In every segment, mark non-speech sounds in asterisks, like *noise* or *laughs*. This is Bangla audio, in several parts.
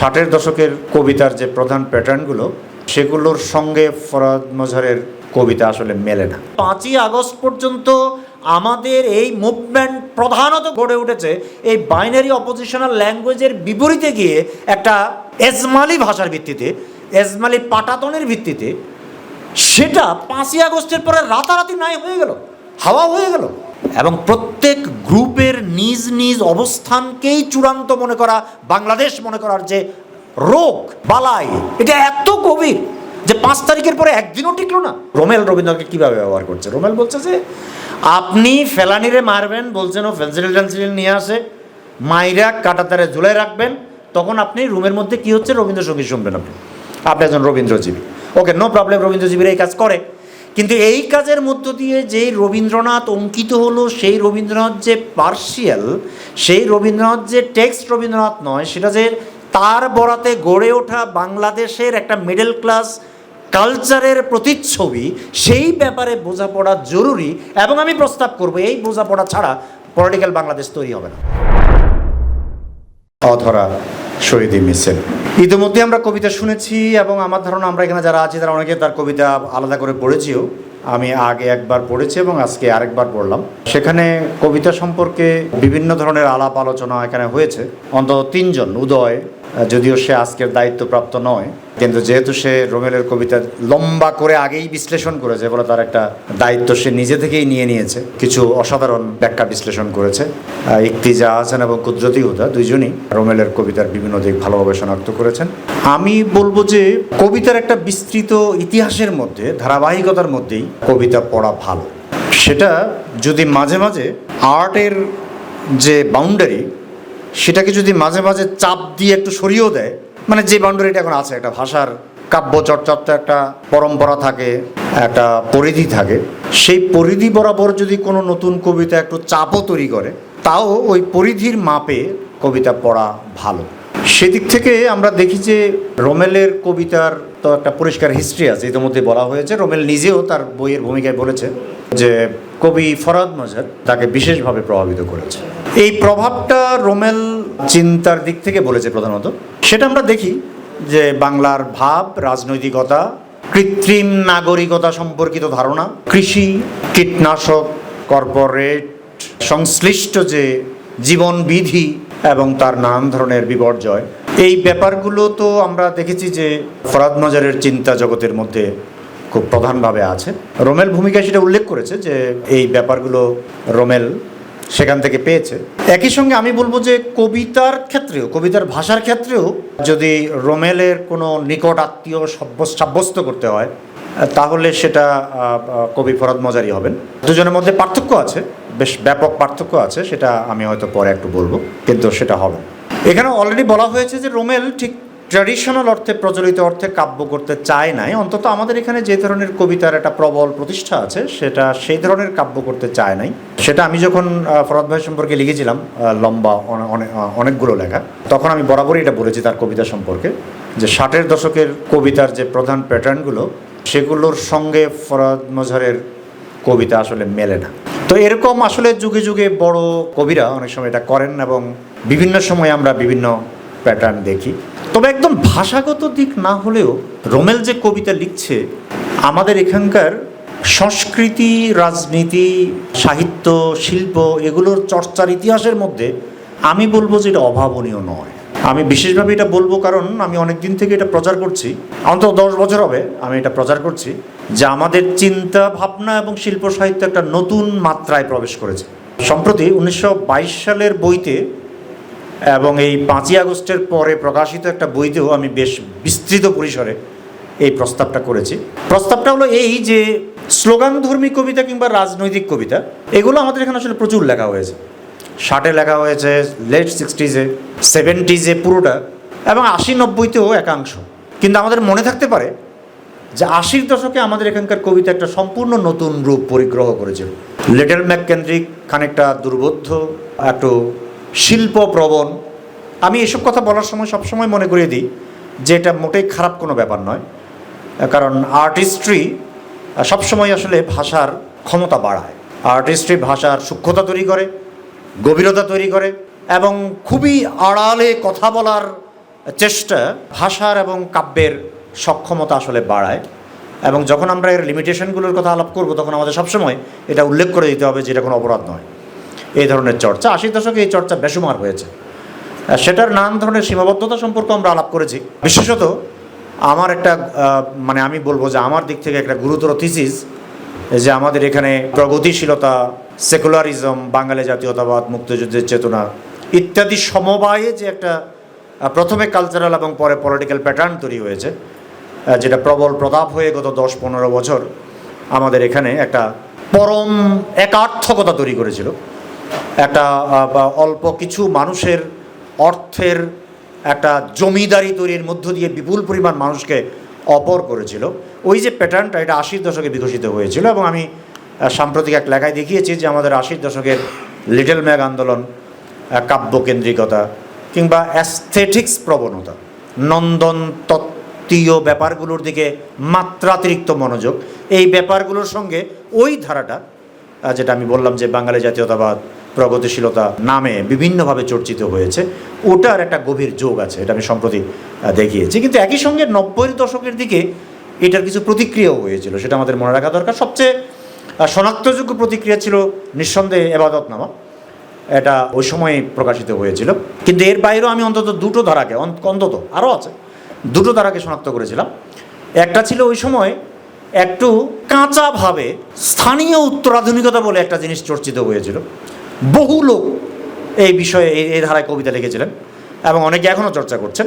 ষাটের দশকের কবিতার যে প্রধান প্যাটার্নগুলো, সেগুলোর সঙ্গে ফরাদ মজহারের কবিতা আসলে মেলে না। পাঁচই আগস্ট পর্যন্ত আমাদের এই মুভমেন্ট প্রধানত গড়ে উঠেছে এই বাইনারি অপোজিশনাল ল্যাঙ্গুয়েজের বিপরীতে গিয়ে একটা এজমালি ভাষার ভিত্তিতে, এজমালি পাটাতনের ভিত্তিতে, সেটা পাঁচই আগস্টের পরে রাতারাতি নাই হয়ে গেল, হাওয়া হয়ে গেল। এবং প্রত্যেক গ্রুপের নিজ নিজ অবস্থানকেই চূড়ান্ত মনে করা, বাংলাদেশ মনে করার যে রোগ, বালাই, এটা এত গভীর যে পাঁচ তারিখের পরে একদিনও টিকলো না। রোমেল রবীন্দ্রকে কীভাবে ব্যবহার করছে? রোমেল বলছে যে, আপনি ফেলানিরে মারবেন, বলছেন, ও ফেন্সিল টেন্সিল নিয়ে আসে, মাইরা কাটাতারে ঝুলে রাখবেন, তখন আপনি রুমের মধ্যে কি হচ্ছে রবীন্দ্রসঙ্গীত শুনবেন আপনি। আপনি একজন রবীন্দ্রজীবী। ওকে, নো প্রবলেম, রবীন্দ্রজীবীরা এই কাজ করে। কিন্তু এই কাজের মধ্য দিয়ে যেই রবীন্দ্রনাথ অঙ্কিত হলো, সেই রবীন্দ্রনাথ যে পার্সিয়াল সেই রবীন্দ্রনাথ যে টেক্সট রবীন্দ্রনাথ নয়, সেটা যে তার বরাতে গড়ে ওঠা বাংলাদেশের একটা মিডল ক্লাস কালচারের প্রতিচ্ছবি, সেই ব্যাপারে বোঝাপড়া জরুরি এবং আমি প্রস্তাব করব, এই বোঝাপড়া ছাড়া পলিটিক্যাল বাংলাদেশ তৈরি হবে না। অধরা। শহীদ মিছিল। ইতিমধ্যে আমরা কবিতা শুনেছি এবং আমার ধারণা আমরা এখানে যারা আছি, তারা অনেকে তার কবিতা আলাদা করে পড়েছিও। আমি আগে একবার পড়েছি এবং আজকে আরেকবার পড়লাম। সেখানে কবিতা সম্পর্কে বিভিন্ন ধরনের আলাপ আলোচনা এখানে হয়েছে। অন্তত তিনজন, উদয়, যদিও সে আজকের দায়িত্বপ্রাপ্ত নয়, কিন্তু যেহেতু সে রোমেলের কবিতা লম্বা করে আগেই বিশ্লেষণ করেছে বলে তার একটা দায়িত্ব সে নিজে থেকেই নিয়ে নিয়েছে। কিছু অসাধারণ ব্যাখ্যা বিশ্লেষণ করেছে। ইকতিজা হাসান এবং কুদরতি হুদা দুইজনই রোমেলের কবিতার বিভিন্ন দিক ভালোভাবে শনাক্ত করেছেন। আমি বলব যে কবিতার একটা বিস্তৃত ইতিহাসের মধ্যে, ধারাবাহিকতার মধ্যেই কবিতা পড়া ভালো। সেটা যদি মাঝে মাঝে আর্টের যে বাউন্ডারি সেটাকে যদি মাঝে মাঝে চাপ দিয়ে একটু সরিয়েও দেয় মানে যে বাউন্ডারিটা এখন আছে, একটা ভাষার কাব্য চর্চার তো একটা পরম্পরা থাকে, একটা পরিধি থাকে, সেই পরিধি বরাবর যদি কোনো নতুন কবিতা একটু চাপও তৈরি করে, তাও ওই পরিধির মাপে কবিতা পড়া ভালো। সেদিক থেকে আমরা দেখি যে রোমেলের কবিতার তো একটা পরিষ্কার হিস্ট্রি আছে, ইতিমধ্যে বলা হয়েছে। রোমেল নিজেও তার বইয়ের ভূমিকায় বলেছে যে কবি ফরাদ মজার তাকে বিশেষভাবে প্রভাবিত করেছে। এই প্রভাবটা রোমেল চিন্তার দিক থেকে বলেছে প্রধানত। সেটা আমরা দেখি যে বাংলার ভাব, রাজনৈতিকতা, কৃত্রিম নাগরিকতা সম্পর্কিত ধারণা, কৃষি, কীটনাশক, কর্পোরেট, সংশ্লিষ্ট যে জীবনবিধি এবং তার নানান ধরনের বিপর্যয়। এই ব্যাপারগুলো তো আমরা দেখেছি যে ফরাদ মজারের চিন্তা জগতের মধ্যে খুব প্রধানভাবে আছে। রোমেল ভূমিকায় সেটা উল্লেখ করেছে যে এই ব্যাপারগুলো রোমেল সেখান থেকে পেয়েছে। একই সঙ্গে আমি বলব যে কবিতার ক্ষেত্রেও, কবিতার ভাষার ক্ষেত্রেও যদি রোমেলের কোনো নিকট আত্মীয় সাব্যস্ত- করতে হয়, তাহলে সেটা কবি ফরাদ মজারি হবেন। দুজনের মধ্যে পার্থক্য আছে। বেশ ব্যাপক পার্থক্য আছে, সেটা আমি হয়তো পরে একটু বলব, কিন্তু সেটা হবে। এখানে অলরেডি বলা হয়েছে যে রোমেল ঠিক ট্র্যাডিশনাল অর্থে প্রচলিত অর্থে কাব্য করতে চায় নাই। অন্তত আমাদের এখানে যে ধরনের কবিতার একটা প্রবল প্রতিষ্ঠা আছে, সেটা সেই ধরনের কাব্য করতে চায় নাই। সেটা আমি যখন ফরাদ ভাই সম্পর্কে লিখেছিলাম লম্বা অনে- অনে- অনেকগুলো লেখা, তখন আমি বরাবরই এটা বলেছি তার কবিতা সম্পর্কে, যে ষাটের দশকের কবিতার যে প্রধান প্যাটার্নগুলো সেগুলোর সঙ্গে ফরাদ মজহারের কবিতা আসলে মেলে না। তো এরকম আসলে যুগে যুগে বড় কবিরা অনেক সময় এটা করেন এবং বিভিন্ন সময় আমরা বিভিন্ন প্যাটার্ন দেখি। তবে একদম ভাষাগত দিক না হলেও রোমেল যে কবিতা লিখছে, আমাদের এখানকার সংস্কৃতি, রাজনীতি, সাহিত্য, শিল্প এগুলোর চর্চার ইতিহাসের মধ্যে আমি বলব যে এটা অভাবনীয় নয়। আমি বিশেষভাবে এটা বলব কারণ আমি অনেক দিন থেকে এটা প্রচার করছি। অন্তত দশ বছর হবে আমি এটা প্রচার করছি। যে আমাদের চিন্তা, ভাবনা এবং শিল্প সাহিত্য একটা নতুন মাত্রায় প্রবেশ করেছে। সম্প্রতি উনিশশো বাইশ সালের বইতে এবং এই পাঁচই আগস্টের পরে প্রকাশিত একটা বইতেও আমি বেশ বিস্তৃত পরিসরে এই প্রস্তাবটা করেছি। প্রস্তাবটা হলো এই যে স্লোগানধর্মী কবিতা কিংবা রাজনৈতিক কবিতা, এগুলো আমাদের এখানে আসলে প্রচুর লেখা হয়েছে। ষাটে লেখা হয়েছে, লেট সিক্সটিজে, সেভেন্টিজে পুরোটা এবং আশি নব্বইতেও একাংশ। কিন্তু আমাদের মনে থাকতে পারে যে আশির দশকে আমাদের এখানকার কবিতা একটা সম্পূর্ণ নতুন রূপ পরিগ্রহ করেছিল। লিটল ম্যাককেন্দ্রিক, খানিকটা দুর্বোধ্য, একটু শিল্পপ্রবণ। আমি এসব কথা বলার সময় সবসময় মনে করিয়ে দিই যে এটা মোটেই খারাপ কোনো ব্যাপার নয়। কারণ আর্টিস্ট্রি সবসময় আসলে ভাষার ক্ষমতা বাড়ায়। আর্টিস্ট্রি ভাষার সূক্ষ্মতা তৈরি করে, গভীরতা তৈরি করে এবং খুবই আড়ালে কথা বলার চেষ্টা ভাষার এবং কাব্যের সক্ষমতা আসলে বাড়ায়। এবং যখন আমরা এর লিমিটেশনগুলোর কথা আলাপ করব, তখন আমাদের সবসময় এটা উল্লেখ করে দিতে হবে যে এটা কোনো অপরাধ নয়। এই ধরনের চর্চা আশির দশকে এই চর্চা বেসুমার হয়েছে। সেটার নানান ধরনের সীমাবদ্ধতা সম্পর্কে আমরা আলাপ করেছি। বিশেষত আমার একটা মানে আমি বলব যে আমার দিক থেকে একটা গুরুতর থিসিস যে আমাদের এখানে প্রগতিশীলতা সেকুলারিজম বাঙালি জাতীয়তাবাদ, মুক্তিযুদ্ধের চেতনা ইত্যাদি সমবায়ে যে একটা প্রথমে কালচারাল এবং পরে পলিটিক্যাল প্যাটার্ন তৈরি হয়েছে যেটা প্রবল প্রতাপ হয়ে গত দশ পনেরো বছর আমাদের এখানে একটা পরম একার্থকতা তৈরি করেছিল। একটা অল্প কিছু মানুষের অর্থের একটা জমিদারি তৈরির মধ্য দিয়ে বিপুল পরিমাণ মানুষকে অপর করেছিল। ওই যে প্যাটার্নটা এটা আশির দশকে বিকশিত হয়েছিল এবং আমি সাম্প্রতিক এক লেখায় দেখিয়েছি যে আমাদের আশির দশকের লিটল ম্যাগ আন্দোলন কাব্যকেন্দ্রিকতা কিংবা অ্যাস্থেটিক্স প্রবণতা, নন্দন তত্ত্বীয় ব্যাপারগুলোর দিকে মাত্রাতিরিক্ত মনোযোগ। এই ব্যাপারগুলোর সঙ্গে ওই ধারাটা যেটা আমি বললাম যে বাঙালি জাতীয়তাবাদ, প্রগতিশীলতা নামে বিভিন্নভাবে চর্চিত হয়েছে, ওটার একটা গভীর যোগ আছে, এটা আমি সম্প্রতি দেখিয়েছি। কিন্তু একই সঙ্গে নব্বই দশকের দিকে এটার কিছু প্রতিক্রিয়াও হয়েছিল, সেটা আমাদের মনে রাখা দরকার। সবচেয়ে শনাক্তযোগ্য প্রতিক্রিয়া ছিল নিঃসন্দেহে এবাদতনামা। এটা ওই সময় প্রকাশিত হয়েছিল। কিন্তু এর বাইরেও আমি অন্তত দুটো ধারাকে অন্ত- অন্তত আরও আছে দুটো তারাকে শনাক্ত করেছিলাম। একটা ছিল ওই সময় একটু কাঁচাভাবে স্থানীয় উত্তরাধুনিকতা বলে একটা জিনিস চর্চিত হয়েছিল। বহু লোক এই বিষয়ে এই ধারায় কবিতা লিখেছিলেন এবং অনেকে এখনও চর্চা করছেন।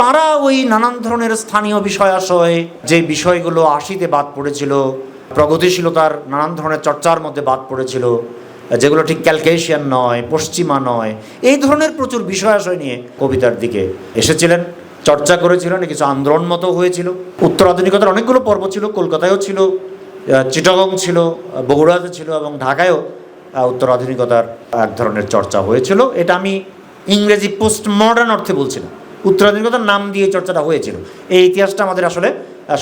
তারা ওই নানান ধরনের স্থানীয় বিষয়াশয় যে বিষয়গুলো আশিতে বাদ পড়েছিল, প্রগতিশীলতার নানান ধরনের চর্চার মধ্যে বাদ পড়েছিল, যেগুলো ঠিক ক্যালকেশিয়ান নয়, পশ্চিমা নয়, এই ধরনের প্রচুর বিষয়াশয় নিয়ে কবিতার দিকে এসেছিলেন। চর্চা করেছিলেন কিছু আন্দোলন মতো হয়েছিল? উত্তর আধুনিকতার অনেকগুলো পর্ব ছিল, কলকাতায়ও ছিল চিটাগং ছিল বগুড়াতে ছিল এবং ঢাকায়ও উত্তর আধুনিকতার এক ধরনের চর্চা হয়েছিল। এটা আমি ইংরেজি পোস্ট মডার্ন অর্থে বলছি না উত্তর আধুনিকতার নাম দিয়ে চর্চাটা হয়েছিল। এই ইতিহাসটা আমাদের আসলে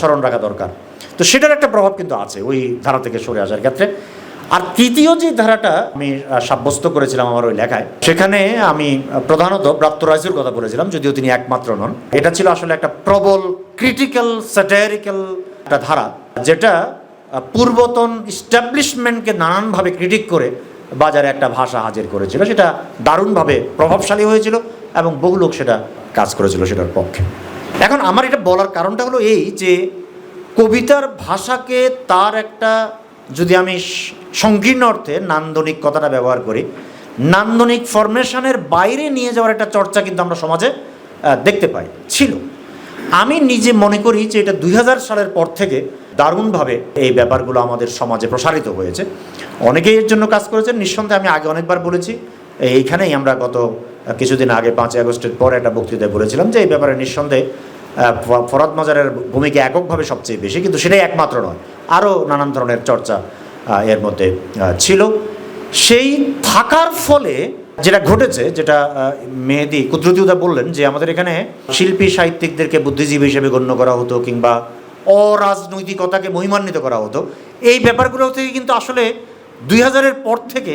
স্মরণ রাখা দরকার। তো সেটার একটা প্রভাব কিন্তু আছে ওই ধারা থেকে সরে আসার ক্ষেত্রে। আর তৃতীয় যে ধারাটা আমি সাব্যস্ত করেছিলাম আমার ওই লেখায়, সেখানে আমি প্রধানত প্রাপ্ত রাইজুর কথা বলেছিলাম, যদিও তিনি একমাত্র নন। এটা ছিল আসলে একটা প্রবল ক্রিটিক্যাল স্যাটারিক্যাল একটা ধারা, যেটা পূর্বতন ইস্টাবলিশমেন্টকে নানানভাবে ক্রিটিক করে বাজারে একটা ভাষা হাজির করেছিল। সেটা দারুণভাবে প্রভাবশালী হয়েছিল এবং বহু লোক সেটা কাজ করেছিল সেটার পক্ষে। এখন আমার এটা বলার কারণটা হলো এই যে, কবিতার ভাষাকে তার একটা, যদি আমি সংকীর্ণ অর্থে নান্দনিক কথাটা ব্যবহার করি। নান্দনিক ফরমেশনের বাইরে নিয়ে যাওয়ার একটা চর্চা কিন্তু আমরা সমাজে দেখতে পাই। ছিল। আমি নিজে মনে করি যে এটা দুই হাজার সালের পর থেকে দারুণভাবে এই ব্যাপারগুলো আমাদের সমাজে প্রসারিত হয়েছে। অনেকেই এর জন্য কাজ করেছেন। নিঃসন্দেহে আমি আগে অনেকবার বলেছি। এইখানেই আমরা গত কিছুদিন আগে পাঁচই আগস্টের পরে একটা বক্তৃতায় বলেছিলাম যে এই ব্যাপারে নিঃসন্দেহে ফরাদ মাজারের ভূমিকা এককভাবে সবচেয়ে বেশি। কিন্তু সেটাই একমাত্র নয়। আরও নানান ধরনের চর্চা এর মধ্যে ছিল। সেই থাকার ফলে যেটা ঘটেছে, যেটা মেহেদি কুদরতিউদা বললেন যে আমাদের এখানে শিল্পী সাহিত্যিকদেরকে বুদ্ধিজীবী হিসেবে গণ্য করা হতো কিংবা অরাজনৈতিকতাকে মহিমান্বিত করা হতো। এই ব্যাপারগুলো থেকে কিন্তু আসলে দুই হাজারের পর থেকে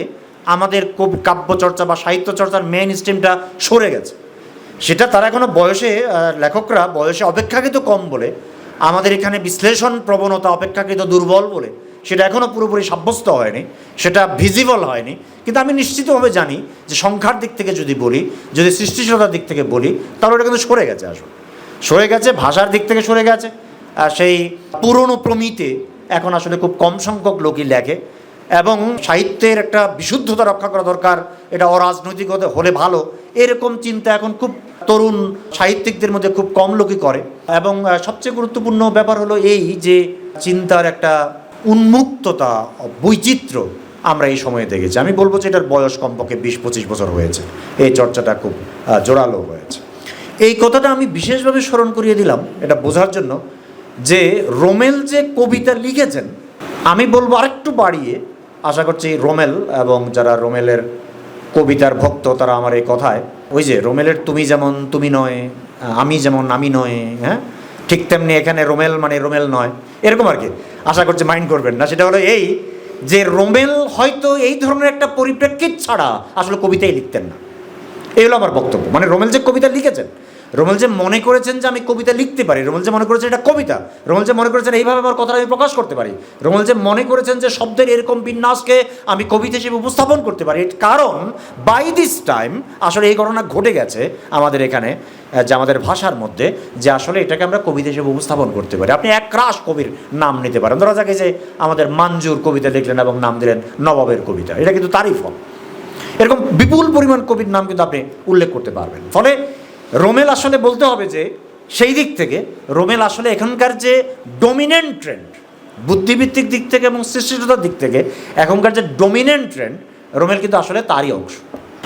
আমাদের কবি কাব্য চর্চা বা সাহিত্য চর্চার মেইন স্ট্রিমটা সরে গেছে। সেটা তারা এখনও বয়সে লেখকরা বয়সে অপেক্ষাকৃত কম বলে, আমাদের এখানে বিশ্লেষণ প্রবণতা অপেক্ষাকৃত দুর্বল বলে সেটা এখনও পুরোপুরি সাব্যস্ত হয়নি, সেটা ভিজিবল হয়নি। কিন্তু আমি নিশ্চিতভাবে জানি যে সংখ্যার দিক থেকে যদি বলি, যদি সৃষ্টিশীলতার দিক থেকে বলি, তাহলে ওটা কিন্তু সরে গেছে আসলে। সরে গেছে, ভাষার দিক থেকে সরে গেছে, আর সেই পুরনো প্রমিতে এখন আসলে খুব কম সংখ্যক লোকই লেখে। এবং সাহিত্যের একটা বিশুদ্ধতা রক্ষা করা দরকার, এটা অরাজনৈতিক হতে হলে ভালো, এরকম চিন্তা এখন খুব তরুণ সাহিত্যিকদের মধ্যে খুব কম লোকই করে। এবং সবচেয়ে গুরুত্বপূর্ণ ব্যাপার হলো এই যে চিন্তার একটা উন্মুক্ততা, বৈচিত্র্য আমরা এই সময়ে দেখেছি। আমি বলব যে এটার বয়স কমপক্ষে বিশ, পঁচিশ বছর হয়েছে। এই চর্চাটা খুব জোরালো হয়েছে। এই কথাটা আমি বিশেষভাবে স্মরণ করিয়ে দিলাম, এটা বোঝার জন্য যে রোমেল যে কবিতা লিখেছেন, আমি বলব আরেকটু বাড়িয়ে, আশা করছি রোমেল এবং যারা রোমেলের কবিতার ভক্ত, তারা আমার এই কথায়, ওই যে রোমেলের তুমি যেমন, তুমি নয় আমি যেমন, আমি নয় হ্যাঁ? ঠিক তেমনি এখানে রোমেল মানে রোমেল নয়। এরকম আর কি। আশা করছি মাইন্ড করবেন না। সেটা হলো এই যে রোমেল হয়তো এই ধরনের একটা পরিপ্রেক্ষিত ছাড়া আসলে কবিতাই লিখতেন না। এই হলো আমার বক্তব্য। মানে রোমেল যে কবিতা লিখেছেন রোমেল যে মনে করেছেন যে আমি কবিতা লিখতে পারি, রোমেল যে মনে করেছেন এটা কবিতা, রোমেল যে মনে করেছেন এইভাবে আমার কথাটা আমি প্রকাশ করতে পারি, রোমেল যে মনে করেছেন যে শব্দের এরকম বিন্যাসকে আমি কবিতা হিসেবে উপস্থাপন করতে পারি কারণ বাই দিস টাইম আসলে এই ঘটনা ঘটে গেছে আমাদের এখানে যে আমাদের ভাষার মধ্যে, যে আসলে এটাকে আমরা কবিতা হিসেবে উপস্থাপন করতে পারি। আপনি এক রাস কবির নাম নিতে পারেন, ধরা যাকে যে আমাদের মাঞ্জুর কবিতা লিখলেন এবং নাম দিলেন নবাবের কবিতা, এটা কিন্তু তারই ফল। এরকম বিপুল পরিমাণ কবির নাম কিন্তু আপনি উল্লেখ করতে পারবেন। ফলে রোমেল আসলে বলতে হবে যে, সেই দিক থেকে রোমেল আসলে এখানকার যে ডোমিনেন্ট ট্রেন্ড বুদ্ধিভিত্তিক দিক থেকে এবং সৃষ্টিশীলতার দিক থেকে, এখনকার যে ডোমিনেন্ট ট্রেন্ড রোমেল কিন্তু আসলে তারই অংশ।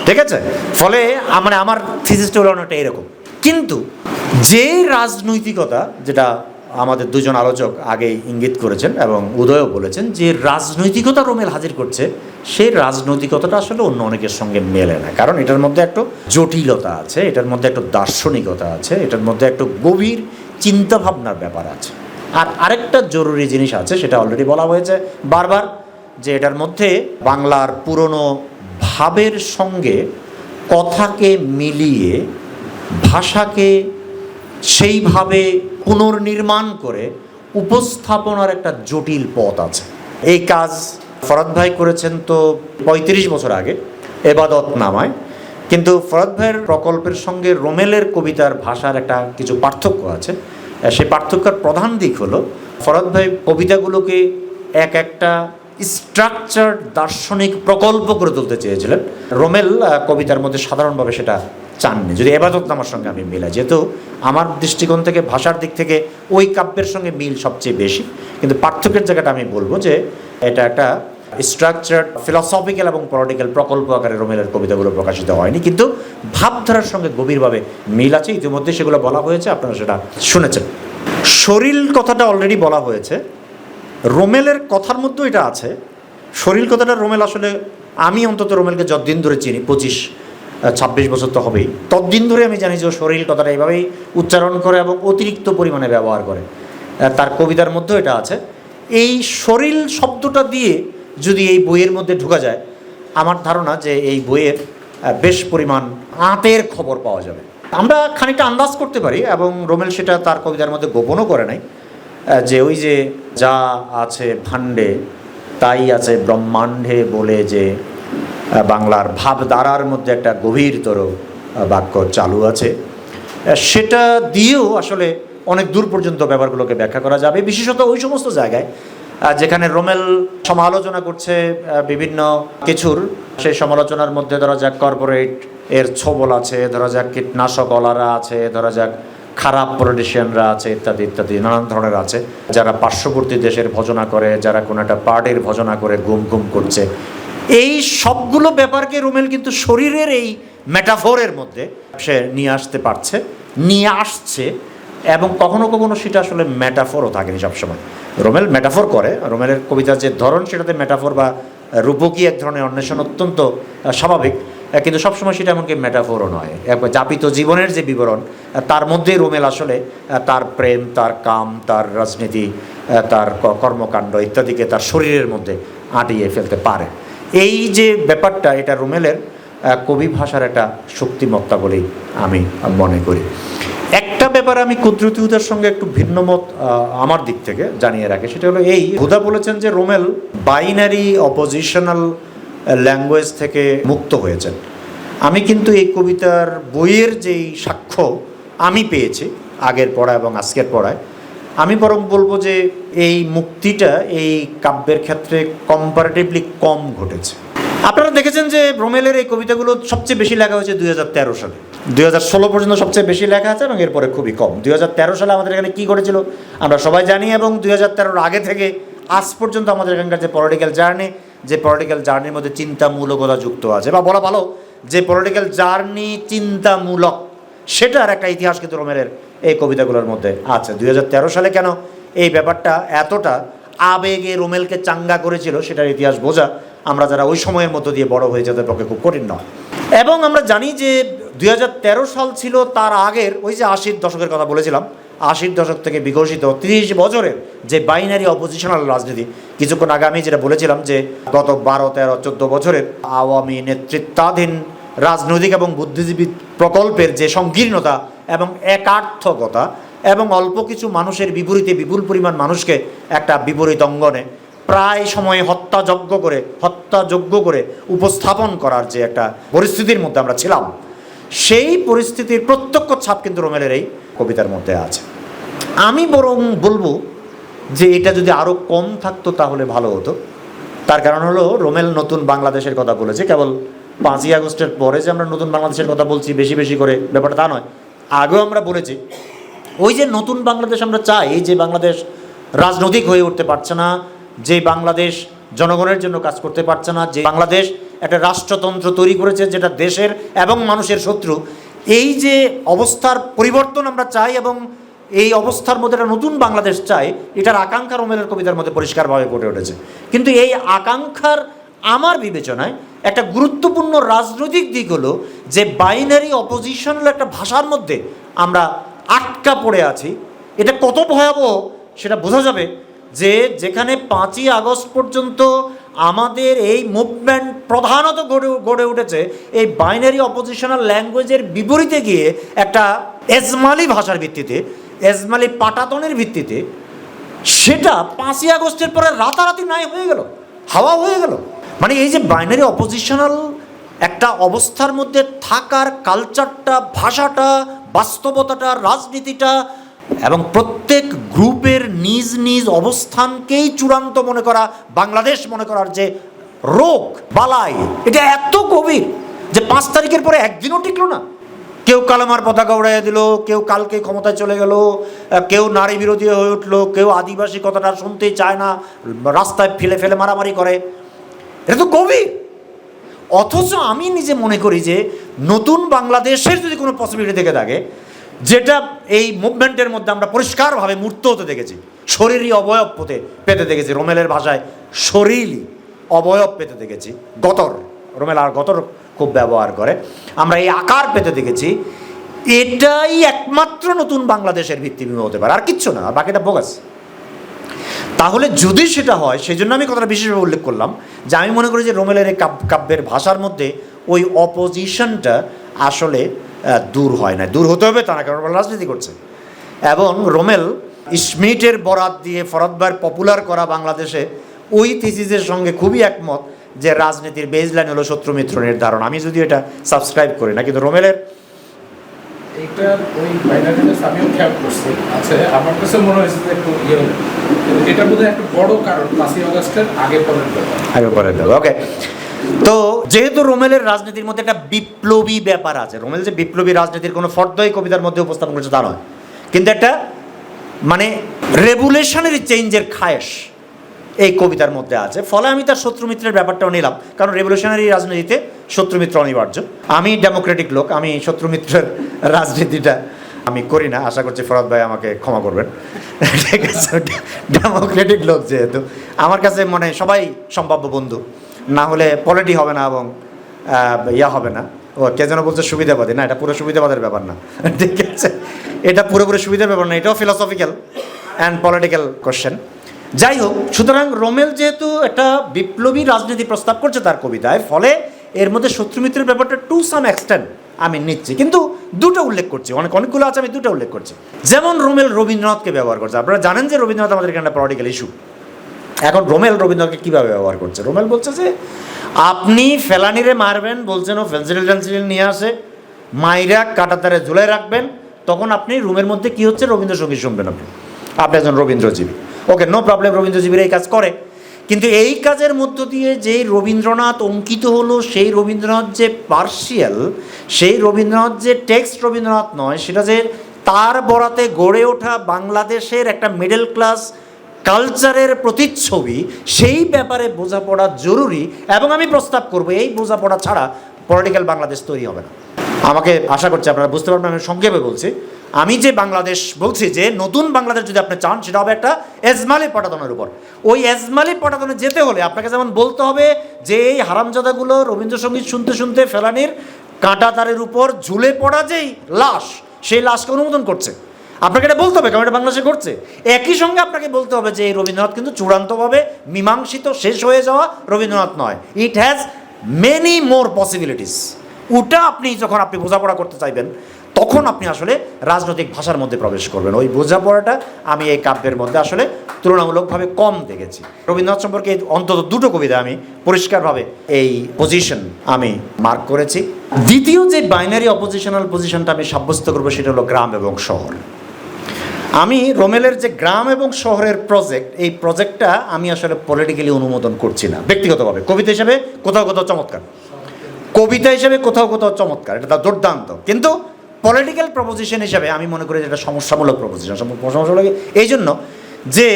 ঠিক আছে? ফলে মানে আমার থিসিসটা হলো অনেকটা এরকম। কিন্তু যে রাজনৈতিকতা, যেটা আমাদের দুজন আলোচক আগেই ইঙ্গিত করেছেন এবং উদয়ও বলেছেন, যে রাজনৈতিকতা রোমেল হাজির করছে সেই রাজনৈতিকতাটা আসলে অন্য অনেকের সঙ্গে মেলে না। কারণ এটার মধ্যে একটু জটিলতা আছে, এটার মধ্যে একটু দার্শনিকতা আছে, এটার মধ্যে একটু গভীর চিন্তাভাবনার ব্যাপার আছে। আর আরেকটা জরুরি জিনিস আছে, সেটা অলরেডি বলা হয়েছে বারবার, যে এটার মধ্যে বাংলার পুরনো ভাবের সঙ্গে কথাকে মিলিয়ে ভাষাকে সেইভাবে পুনর্নির্মাণ করে উপস্থাপনার একটা জটিল পথ আছে। এই কাজ ফরাদ ভাই করেছেন তো পঁয়ত্রিশ বছর আগে, এবাদত নামায়। কিন্তু ফরাদ ভাইয়ের প্রকল্পের সঙ্গে রোমেলের কবিতার ভাষার একটা কিছু পার্থক্য আছে। সেই পার্থক্যের প্রধান দিক হলো, ফরাদ ভাই কবিতাগুলোকে এক একটা স্ট্রাকচার দার্শনিক প্রকল্প করে তুলতে চেয়েছিলেন। রোমেল কবিতার মধ্যে সাধারণভাবে সেটা চাননি। যদি এবাদত নামার সঙ্গে আমি মিলাই, যেহেতু আমার দৃষ্টিকোণ থেকে, ভাষার দিক থেকে ওই কাব্যের সঙ্গে মিল সবচেয়ে বেশি। কিন্তু পার্থক্যের জায়গাটা আমি বলব যে, এটা একটা স্ট্রাকচার ফিলসফিক্যাল এবং পলিটিক্যাল প্রকল্প আকারে রোমেলের কবিতাগুলো প্রকাশিত হয়নি, কিন্তু ভাবধারার সঙ্গে গভীরভাবে মিল আছে। ইতিমধ্যে সেগুলো বলা হয়েছে, আপনারা সেটা শুনেছেন। শরীর কথাটা অলরেডি বলা হয়েছে। রোমেলের কথার মধ্যেও এটা আছে। শরীর কথাটা রোমেল আসলে, আমি অন্তত রোমেলকে যতদিন ধরে চিনি, পঁচিশ ছাব্বিশ বছর তো হবেই, ততদিন ধরে আমি জানি যে শরীর কথাটা এইভাবেই উচ্চারণ করে এবং অতিরিক্ত পরিমাণে ব্যবহার করে। তার কবিতার মধ্যেও এটা আছে। এই শরীর শব্দটা দিয়ে যদি এই বইয়ের মধ্যে ঢুকা যায়, আমার ধারণা যে এই বইয়ের বেশ পরিমাণ আঁতের খবর পাওয়া যাবে। আমরা খানিকটা আন্দাজ করতে পারি এবং রোমেল সেটা তার কবিতার মধ্যে গোপনও করে নাই যে ওই যে, যা আছে ভাণ্ডে, তাই আছে ব্রহ্মাণ্ডে বলে যে বাংলার ভাবধারার মধ্যে একটা গভীরতর বাক্য চালু আছে। সেটা দিয়েও আসলে অনেক দূর পর্যন্ত ব্যাপারগুলোকে ব্যাখ্যা করা যাবে, বিশেষত ওই সমস্ত জায়গায়। যেখানে রোমেল সমালোচনা করছে বিভিন্ন কিছুর। সেই সমালোচনার মধ্যে ধরা যাক কর্পোরেট এর ছবল আছে, ধরা যাক কীটনাশক অলারা আছে, ধরা যাক খারাপ পলিটিশিয়ানরা আছে, ইত্যাদি ইত্যাদি, নানান ধরনের আছে। যারা পার্শ্ববর্তী দেশের ভজনা করে, যারা কোনো একটা পার্টির ভজনা করে গুম গুম করছে। এই সবগুলো ব্যাপারকে রুমেল কিন্তু শরীরের এই মেটাফোরের মধ্যে সে নিয়ে আসতে পারছে, নিয়ে আসছে, এবং কখনো কখনো সেটা আসলে মেটাফোরও থাকেনি সবসময়। রোমেল মেটাফোর করে। রোমেলের কবিতার যে ধরন, সেটাতে মেটাফোর বা রূপকী এক ধরনের অন্বেষণ অত্যন্ত স্বাভাবিক। কিন্তু সবসময় সেটা এমনকি মেটাফোরও নয়। একবার যাপিত জীবনের যে বিবরণ তার মধ্যেই রোমেল আসলে তার প্রেম, তার কাম, তার রাজনীতি তার কর্মকাণ্ড ইত্যাদিকে তার শরীরের মধ্যে আটিয়ে ফেলতে পারে। এই যে ব্যাপারটা, এটা রোমেলের কবি ভাষার একটা শক্তিমত্তা বলেই আমি মনে করি। একটা ব্যাপার আমি কুদরতি হুদার সঙ্গে একটু ভিন্ন মত আমার দিক থেকে জানিয়ে রাখি, সেটা হলো এই, হুদা বলেছেন যে রোমেল বাইনারি অপোজিশনাল ল্যাঙ্গুয়েজ থেকে মুক্ত হয়েছেন। আমি কিন্তু এই কবিতার বইয়ের যেই সাক্ষ্য আমি পেয়েছি, আগের পড়া এবং আজকের পড়ায়, আমি বরং বলব যে এই মুক্তিটা এই কাব্যের ক্ষেত্রে কম্পারেটিভলি কম ঘটেছে। আপনারা দেখেছেন যে রোমেলের এই কবিতাগুলো সবচেয়ে বেশি লেখা হয়েছে দুই হাজার তেরো সালে। দুই হাজার ষোলো পর্যন্ত সবচেয়ে বেশি লেখা আছে এবং এরপরে খুবই কম। দুই হাজার তেরো সালে আমাদের এখানে কী ঘটেছিল? আমরা সবাই জানি এবং দুই আগে থেকে আজ পর্যন্ত আমাদের এখানকার যে পলিটিক্যাল জার্নি যে পলিটিক্যাল জার্নির মধ্যে চিন্তামূলকতা যুক্ত আছে। বা বলা ভালো, যে পলিটিক্যাল জার্নি চিন্তামূলক, সেটার একটা ইতিহাস কিন্তু রোমেলের এই কবিতাগুলোর মধ্যে আছে। দুই হাজার তেরো সালে কেন এই ব্যাপারটা এতটা আবেগে রোমেলকে চাঙ্গা করেছিল, সেটার ইতিহাস বোঝা আমরা যারা ওই সময়ের মধ্য দিয়ে বড় হয়ে যাদের পক্ষে খুব কঠিন নয়। এবং আমরা জানি যে দুই হাজার তেরো সাল ছিল তার আগের, ওই যে আশির দশকের কথা বলেছিলাম, আশির দশক থেকে বিকশিত তিরিশ বছরের যে বাইনারি অপোজিশনাল রাজনীতি, কিছুক্ষণ আগে আমি যেটা বলেছিলাম যে গত বারো, তেরো, চোদ্দ বছরের আওয়ামী নেতৃত্বাধীন রাজনৈতিক এবং বুদ্ধিজীবী প্রকল্পের যে সংকীর্ণতা এবং একার্থকতা এবং অল্প কিছু মানুষের বিপরীতে বিপুল পরিমাণ মানুষকে একটা বিপরীত অঙ্গনে প্রায় সময় হত্যাযজ্ঞ করে হত্যাযজ্ঞ করে উপস্থাপন করার যে একটা পরিস্থিতির মধ্যে আমরা ছিলাম, সেই পরিস্থিতির প্রত্যক্ষ ছাপ কিন্তু রোমেলের এই কবিতার মধ্যে আছে। আমি বরং বলব যে এটা যদি আরও কম থাকতো তাহলে ভালো হতো। তার কারণ হলো রোমেল নতুন বাংলাদেশের কথা বলেছে, কেবল পাঁচই আগস্টের পরে যে আমরা নতুন বাংলাদেশের কথা বলছি, বেশি বেশি করে, ব্যাপারটা তা নয়। আগেও আমরা বলেছি, ওই যে নতুন বাংলাদেশ আমরা চাই যে বাংলাদেশ রাজনৈতিক হয়ে উঠতে পারছে না যে বাংলাদেশ জনগণের জন্য কাজ করতে পারছে না, যে বাংলাদেশ একটা রাষ্ট্রতন্ত্র তৈরি করেছে যেটা দেশের এবং মানুষের শত্রু, এই যে অবস্থার পরিবর্তন আমরা চাই এবং এই অবস্থার মধ্যে একটা নতুন বাংলাদেশ চাই, এটার আকাঙ্ক্ষা রোমেলের কবিতার মধ্যে পরিষ্কারভাবে ফুটে উঠেছে। কিন্তু এই আকাঙ্ক্ষার আমার বিবেচনায় একটা গুরুত্বপূর্ণ রাজনৈতিক দিক হলো যে বাইনারি অপোজিশনাল একটা ভাষার মধ্যে আমরা আটকা পড়ে আছি। এটা কত ভয়াবহ সেটা বোঝা যাবে। যে যেখানে পাঁচই আগস্ট পর্যন্ত আমাদের এই মুভমেন্ট প্রধানত গড়ে গড়ে উঠেছে, এই বাইনারি অপোজিশনাল ল্যাঙ্গুয়েজের বিপরীতে গিয়ে একটা এজমালি ভাষার ভিত্তিতে, এজমালি পাটাতনের ভিত্তিতে, সেটা পাঁচই আগস্টের পরে রাতারাতি নাই হয়ে গেল, হাওয়া হয়ে গেল। মানে এই যে বাইনারি অপোজিশনাল একটা অবস্থার মধ্যে থাকার কালচারটা ভাষাটা, বাস্তবতাটা, রাজনীতিটা এবং প্রত্যেক গ্রুপের নিজ নিজ অবস্থানকেই চূড়ান্ত মনে করা, বাংলাদেশ মনে করার যে রোগ, বালাই, এটা এত গভীর যে পাঁচ তারিখের পরে একদিনও টিকলো না। কেউ কালামার পতাকা উড়াইয়া দিল, কেউ কালকে ক্ষমতায় চলে গেল কেউ নারী বিরোধী হয়ে উঠল, কেউ আদিবাসী কথাটা শুনতেই চায় না, রাস্তায় ফেলে ফেলে মারামারি করে। এটা তো গভীর। অথচ আমি নিজে মনে করি যে নতুন বাংলাদেশের যদি কোনো পসিবিলিটি থেকে থাকে যেটা এই মুভমেন্টের মধ্যে আমরা পরিষ্কারভাবে মূর্ত হতে দেখেছি। শরীরই অবয়ব পেতে পেতে দেখেছি, রোমেলের ভাষায় শরীরই অবয়ব পেতে দেখেছি, গতর। রোমেল আর গতর খুব ব্যবহার করে। আমরা এই আকার পেতে দেখেছি, এটাই একমাত্র নতুন বাংলাদেশের ভিত্তিভূমি হতে পারে, আর কিচ্ছু না, আর বাকিটা বোগাস তাহলে যদি সেটা হয়, সেই জন্য আমি কথাটা বিশেষভাবে উল্লেখ করলাম, যে আমি মনে করি যে রোমেলের এই কাব- কাব্যের ভাষার মধ্যে ওই অপোজিশনটা আসলে দূর হয় না দূর হতে হবে তারা কারণ রাজনীতি করছে। এবং রোমেল স্মিটের বরাত দিয়ে ফরদবার পপুলার করা বাংলাদেশে ওই থিসিসের সঙ্গে খুবই একমত যে রাজনীতির বেজলাইন হলো শত্রু মিত্র নির্ধারণ। আমি যদি এটা সাবস্ক্রাইব করি না কিন্তু রোমেলের? এইটা ওই বাইনারিটা আমিও খেয়াল করছি। আচ্ছা আমার কাছে মনে হয়েছে যে একটু ইয়ে এটা বোধহয় একটা বড় কারণ পাঁচই আগস্টের আগে পরের ব্যাপার। আগে ওকে তো যেহেতু রোমেলের রাজনীতির মধ্যে একটা বিপ্লবী ব্যাপার আছে, রোমেল যে বিপ্লবী রাজনীতির কোনো ফর্দই কবিতার মধ্যে উপস্থাপন করেছে তা নয়। কিন্তু একটা মানে রেগুলেশনারি চেঞ্জের খায়েশ এই কবিতার মধ্যে আছে। ফলে আমি তার শত্রুমিত্রের ব্যাপারটাও নিলাম, কারণ রেভলিউশনারি রাজনীতিতে শত্রুমিত্র অনিবার্য। আমি ডেমোক্রেটিক লোক, আমি শত্রুমিত্রের *laughs* রাজনীতিটা আমি করি না। আশা করছি ফরাদ ভাই আমাকে ক্ষমা করবেন। *laughs* ঠিক আছে, ডেমোক্রেটিক লোক যেহেতু। আমার কাছে মানে সবাই সম্ভাব্য বন্ধু। না হলে পলিটি হবে না এবং ইয়া হবে না। ও কে যেন বলছে সুবিধাবাদী। না, এটা পুরো সুবিধাবাদের ব্যাপার না। *laughs* ঠিক আছে? এটা পুরোপুরি সুবিধার ব্যাপার না, এটাও ফিলসফিক্যাল অ্যান্ড পলিটিক্যাল কোশ্চেন যাই হোক, সুতরাং রোমেল যেহেতু একটা বিপ্লবী রাজনীতি প্রস্তাব করছে তার কবিতায়, ফলে এর মধ্যে শত্রুমিত্রের ব্যাপারটা টু সাম এক্সটেন্ট আমি নিচ্ছি। কিন্তু দুটো উল্লেখ করছি। অনেক, অনেকগুলো আছে, আমি দুটো উল্লেখ করছি। যেমন রোমেল রবীন্দ্রনাথকে ব্যবহার করছে। আপনারা জানেন যে রবীন্দ্রনাথ আমাদের এখানে একটা পলিটিক্যাল ইস্যু এখন রোমেল রবীন্দ্রনাথকে কীভাবে ব্যবহার করছে? রোমেল বলছে যে, আপনি ফেলানিরে মারবেন, বলছেন ও ফেন্সিল টেন্সিল নিয়ে আসে, মাইরা কাটাতারে ঝুলে রাখবেন, তখন আপনি রুমের মধ্যে কি হচ্ছে? রবীন্দ্রসঙ্গীত শুনবেন আপনি। আপনি একজন রবীন্দ্রজীবী। ওকে, নো প্রবলেম, রবীন্দ্রজীবীরা এই কাজ করে। কিন্তু এই কাজের মধ্য দিয়ে যেই রবীন্দ্রনাথ অঙ্কিত হলো, সেই রবীন্দ্রনাথ যে পার্সিয়াল সেই রবীন্দ্রনাথ যে টেক্সট রবীন্দ্রনাথ নয়, সেটা যে তার বরাতে গড়ে ওঠা বাংলাদেশের একটা মিডল ক্লাস কালচারের প্রতিচ্ছবি, সেই ব্যাপারে বোঝাপড়া জরুরি এবং আমি প্রস্তাব করব, এই বোঝাপড়া ছাড়া পলিটিক্যাল বাংলাদেশ তৈরি হবে না। আমাকে আশা করছি আপনারা বুঝতে পারবেন, আমি সংক্ষেপে বলছি। আমি যে বাংলাদেশ বলছি যে নতুন বাংলাদেশ যদি আপনি চান, সেটা হবে একটা এজমালি পটাতনের উপর। ওই এজমালি পটাতনে যেতে হলে আপনাকে যেমন বলতে হবে যে এই হারামজাদাগুলো রবীন্দ্রসঙ্গীত শুনতে শুনতে ফেলানির কাঁটা তারের উপর ঝুলে পড়া যেই লাশ, সেই লাশকে অনুমোদন করছে। আপনাকে এটা বলতে হবে, কারণ এটা বাংলাদেশে ঘটছে। একই সঙ্গে আপনাকে বলতে হবে যে এই রবীন্দ্রনাথ কিন্তু চূড়ান্তভাবে মীমাংসিত শেষ হয়ে যাওয়া রবীন্দ্রনাথ নয়। It has many more possibilities ওটা আপনি যখন আপনি বোঝাপড়া করতে চাইবেন, তখন আপনি আসলে রাজনৈতিক ভাষার মধ্যে প্রবেশ করবেন। ওই বোঝাপড়াটা আমি এই কাব্যের মধ্যে আসলে তুলনামূলকভাবে কম দেখেছি। রবীন্দ্রনাথ সম্পর্কে অন্তত দুটো কবিতা আমি পরিষ্কারভাবে এই পজিশন আমি মার্ক করেছি। দ্বিতীয় যে বাইনারি অপোজিশনাল পজিশনটা আমি সাব্যস্ত করব, সেটা হলো গ্রাম এবং শহর। আমি রোমেলের যে গ্রাম এবং শহরের প্রজেক্ট এই প্রজেক্টটা আমি আসলে পলিটিক্যালি অনুমোদন করছি না। ব্যক্তিগতভাবে, কবিতা হিসেবে কোথাও কোথাও চমৎকার। কবিতা হিসেবে কোথাও কোথাও চমৎকার, এটা তার দুর্দান্ত। কিন্তু পলিটিক্যাল প্রপোজিশন হিসাবে আমি মনে করি যেটা সমস্যামূলক প্রপোজিশন সমস্যামূলক এই জন্য যে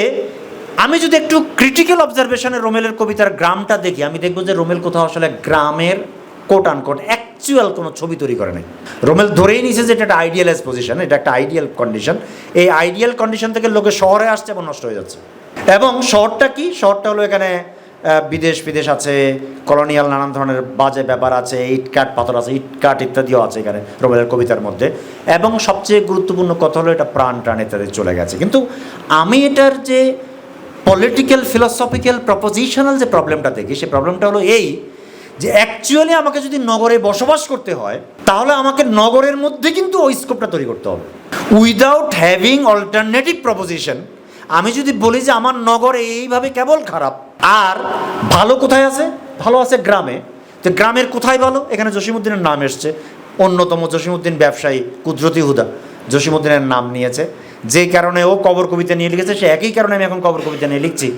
আমি যদি একটু ক্রিটিক্যাল অবজারভেশনে রোমেলের কবিতার গ্রামটা দেখি, আমি দেখব যে রোমেল কোথাও আসলে গ্রামের কোট আনকোট অ্যাকচুয়াল কোনো ছবি তৈরি করে নাই। রোমেল ধরেই নিয়েছে যে এটা একটা আইডিয়ালাইজ পজিশন এটা একটা আইডিয়াল কন্ডিশন এই আইডিয়াল কন্ডিশন থেকে লোকে শহরে আসছে এবং নষ্ট হয়ে যাচ্ছে। এবং শহরটা কি? শহরটা হলো এখানে বিদেশ বিদেশ আছে কলোনিয়াল নানান ধরনের বাজে ব্যাপার আছে, ইট কাঠ, পাথর আছে, ইট কাঠ ইত্যাদিও আছে এখানে রোমেলের কবিতার মধ্যে। এবং সবচেয়ে গুরুত্বপূর্ণ কথা হলো এটা প্রাণ টান ইত্যাদি চলে গেছে। কিন্তু আমি এটার যে পলিটিক্যাল ফিলসফিক্যাল প্রপোজিশনাল যে প্রবলেমটা দেখি সেই প্রবলেমটা হলো এই যে অ্যাকচুয়ালি আমাকে যদি নগরে বসবাস করতে হয়, তাহলে আমাকে নগরের মধ্যে কিন্তু ওই স্কোপটা তৈরি করতে হবে। উইদাউট হ্যাভিং অল্টারনেটিভ প্রপোজিশন আমি যদি বলি যে আমার নগরে এইভাবে কেবল খারাপ, আর ভালো কোথায় আছে? ভালো আছে গ্রামে। তো গ্রামের কোথায় ভালো? এখানে জসিমুদ্দিনের নাম এসছে। অন্যতম জসিমুদ্দিন ব্যবসায়ী কুদরতি হুদা। জসিমুদ্দিনের নাম নিয়েছে। যে কারণে ও কবর কবিতা নিয়ে লিখেছে, সে একই কারণে আমি এখন কবর কবিতা নিয়ে লিখছি।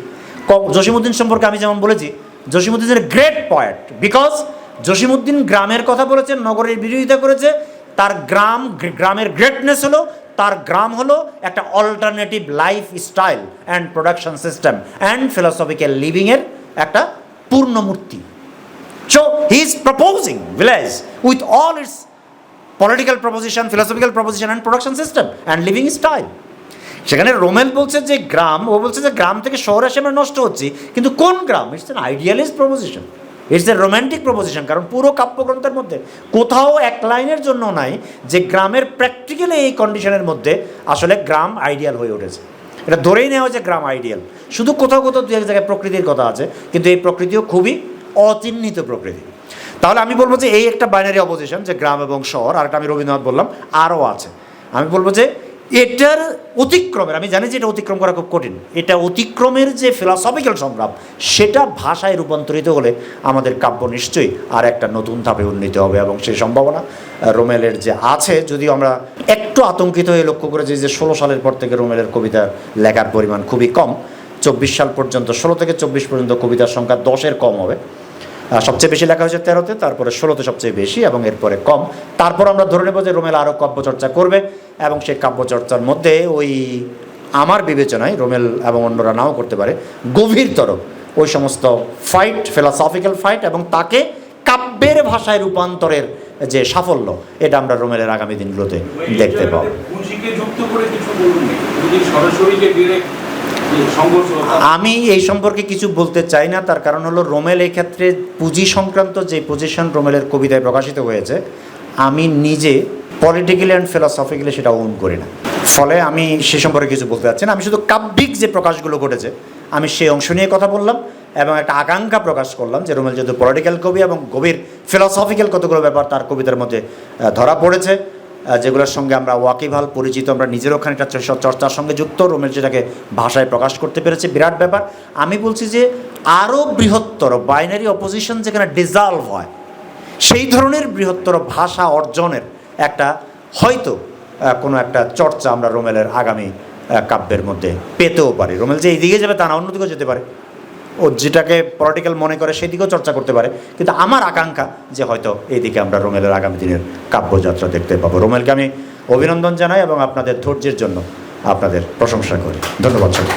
জসিমুদ্দিন সম্পর্কে আমি যেমন বলেছি Jasimuddin great poet because Jasimuddin গ্রামের কথা বলেছেন নগরের বিরোধিতা করেছে তার গ্রাম গ্রামের গ্রেটনেস হলো তার গ্রাম হলো একটা alternative life style and production system and philosophical লিভিংয়ের একটা পূর্ণমূর্তি So he is proposing village with all its political proposition, philosophical proposition and production system and living style. সেখানে রোমেল বলছে যে গ্রাম, ও বলছে যে গ্রাম থেকে শহরে এসে আমরা নষ্ট হচ্ছি। কিন্তু কোন গ্রাম? It's an idealist proposition it's a romantic proposition কারণ পুরো কাব্যগ্রন্থের মধ্যে কোথাও এক লাইনের জন্য নাই যে গ্রামের প্র্যাকটিক্যালি এই কন্ডিশনের মধ্যে আসলে গ্রাম আইডিয়াল হয়ে উঠেছে। এটা ধরেই নেওয়া যে গ্রাম আইডিয়াল শুধু কোথাও কোথাও দু এক জায়গায় প্রকৃতির কথা আছে, কিন্তু এই প্রকৃতিও খুবই অচিহ্নিত প্রকৃতি। তাহলে আমি বলব যে এই একটা বাইনারি অপোজিশন যে গ্রাম এবং শহর আর একটা আমি রবীন্দ্রনাথ বললাম, আরও আছে। আমি বলব যে এটার অতিক্রমের, আমি জানি যে এটা অতিক্রম করা খুব কঠিন, এটা অতিক্রমের যে ফিলসফিক্যাল সংগ্রাম, সেটা ভাষায় রূপান্তরিত হলে আমাদের কাব্য নিশ্চয়ই আর একটা নতুন ধাপে উন্নীত হবে এবং সেই সম্ভাবনা রোমেলের যে আছে, যদিও আমরা একটু আতঙ্কিত হয়ে লক্ষ্য করেছি যে ষোলো সালের পর থেকে রোমেলের কবিতা লেখার পরিমাণ খুবই কম, চব্বিশ সাল পর্যন্ত, ষোলো থেকে চব্বিশ পর্যন্ত কবিতার সংখ্যা দশের কম হবে। সবচেয়ে বেশি লেখা হয়েছে তেরোতে, তারপরে ষোলোতে সবচেয়ে বেশি এবং এরপরে কম। তারপর আমরা ধরে নেব যে রোমেল আরও কাব্যচর্চা করবে এবং সেই কাব্যচর্চার মধ্যে ওই আমার বিবেচনায় রোমেল এবং অন্যরা নাও করতে পারে গভীরতর ওই সমস্ত ফাইট ফিলসফিক্যাল ফাইট এবং তাকে কাব্যের ভাষায় রূপান্তরের যে সাফল্য, এটা আমরা রোমেলের আগামী দিনগুলোতে দেখতে পাবো। আমি এই সম্পর্কে কিছু বলতে চাই না, তার কারণ হলো রোমেল এই ক্ষেত্রে পুঁজি সংক্রান্ত যে পজিশন রোমেলের কবিতায় প্রকাশিত হয়েছে, আমি নিজে পলিটিক্যালি অ্যান্ড ফিলসফিক্যালি সেটা ওন করি না। ফলে আমি সে সম্পর্কে কিছু বলতে চাচ্ছি না। আমি শুধু কাব্যিক যে প্রকাশগুলো ঘটেছে, আমি সেই অংশ নিয়ে কথা বললাম এবং একটা আকাঙ্ক্ষা প্রকাশ করলাম যে রোমেল যেহেতু পলিটিক্যাল কবি এবং গভীর ফিলসফিক্যাল কতগুলো ব্যাপার তার কবিতার মধ্যে ধরা পড়েছে। যেগুলোর সঙ্গে আমরা ওয়াকিভাল পরিচিত, আমরা নিজেরও খানিকটা চর্চা- চর্চার সঙ্গে যুক্ত, রোমের যেটাকে ভাষায় প্রকাশ করতে পেরেছে। বিরাট ব্যাপার। আমি বলছি যে আরও বৃহত্তর বাইনারি অপোজিশন যেখানে ডিজলভ হয়, সেই ধরনের বৃহত্তর ভাষা অর্জনের একটা হয়তো কোনো একটা চর্চা আমরা রোমেলের আগামী কাব্যের মধ্যে পেতেও পারি। রোমেল যে এইদিকে যাবে তা না, অন্যদিকেও যেতে পারে। ও যেটাকে পলিটিক্যাল মনে করে সেদিকেও চর্চা করতে পারে। কিন্তু আমার আকাঙ্ক্ষা যে হয়তো এইদিকে আমরা রোমেলের আগামী দিনের কাব্যযাত্রা দেখতে পাবো। রোমেলকে আমি অভিনন্দন জানাই এবং আপনাদের ধৈর্যের জন্য আপনাদের প্রশংসা করি। ধন্যবাদ সবাই